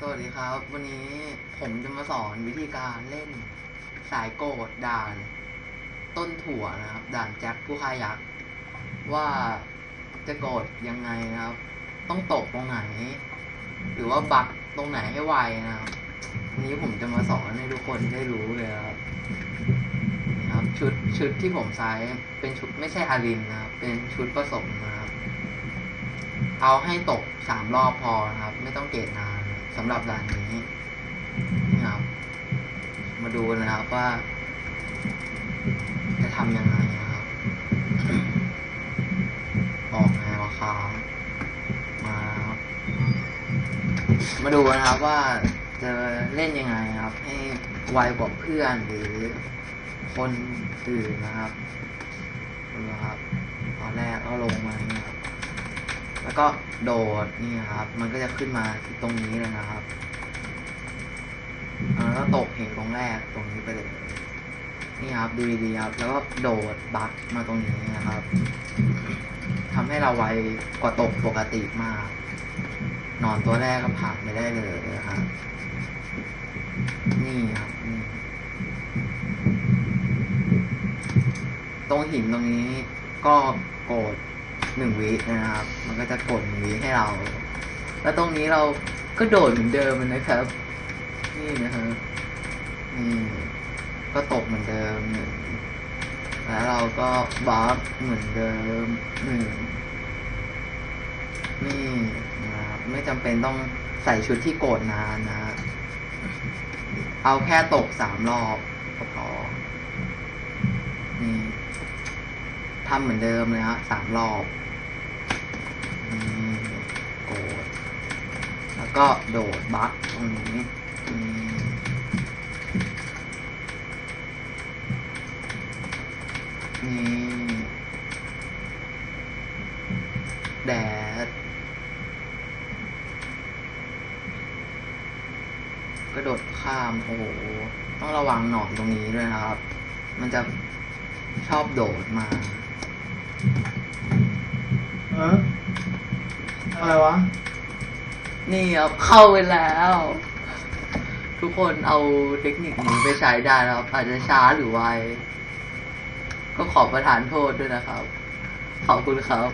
สวัสดีครับ วันนี้ผมจะมาสอนวิธีการเล่นสายโกดด่าน ต้นถั่วนะครับ ด่านแจ็คผู้ฆ่ายักษ์ว่าจะโกดยังไงนะครับ ต้องตกตรงไหน หรือว่าบักตรงไหนให้ไวนะครับวันนี้ผมจะมาสอนให้ทุกคนได้รู้เลยครับครับชุดชุดที่ผมใช้เป็นชุดไม่ใช่อารินนะครับ เป็นชุดผสมนะครับ เอาให้ตกสามรอบพอนะครับ ไม่ต้องเกตนาน สำหรับด่านนี้นี่ครับ มาดูกันนะครับว่า จะทำยังไงนะครับ ออกแนวค้างมาครับมาดูกันนะครับว่าจะเล่นยังไงครับ ให้ไวกว่าเพื่อนหรือคนอื่นนะครับดูนะครับตอนแรกก็ลงมาอย่างเงี้ยครับ แล้วก็โดดนี่ครับ มันก็จะขึ้นมาที่ตรงนี้เลยนะครับแล้วก็ตกเหวตรงแรกตรงนี้ไปเลยนี่ครับดูดีๆครับ แล้วก็โดดบักมาตรงนี้นะครับทำให้เราไวกว่าตกปกติมาก นอนตัวแรกก็ผ่านไปได้เลยนะครับ นี่ครับนี่ตรงหินตรงนี้ก็โกด หนึ่งวินะครับ มันก็จะกดหนึ่งวิให้เรา แล้วตรงนี้เราก็โดดเหมือนเดิมนะครับ นี่นะครับนี่ก็ตกเหมือนเดิมหนึ่งแล้วเราก็บัฟเหมือนเดิมหนึ่งนี่นะครับไม่จำเป็นต้องใส่ชุดที่โกดนานนะฮะเอาแค่ตกสามรอบก็พอ นี่ทำเหมือนเดิมเลยฮะสามรอบโกดแล้วก็โดดบัฟตรงนี้นี่แดดกระโดดข้ามโอ้โหต้องระวังหนอนตรงนี้ด้วยนะครับ มันจะชอบโดดมา เอออะไรวะ นี่ครับเข้าไปแล้ว ทุกคนเอาเทคนิคนี้ไปใช้ได้แล้วครับ อาจจะช้าหรือไว ก็ขอประทานโทษด้วยนะครับ ขอบคุณครับ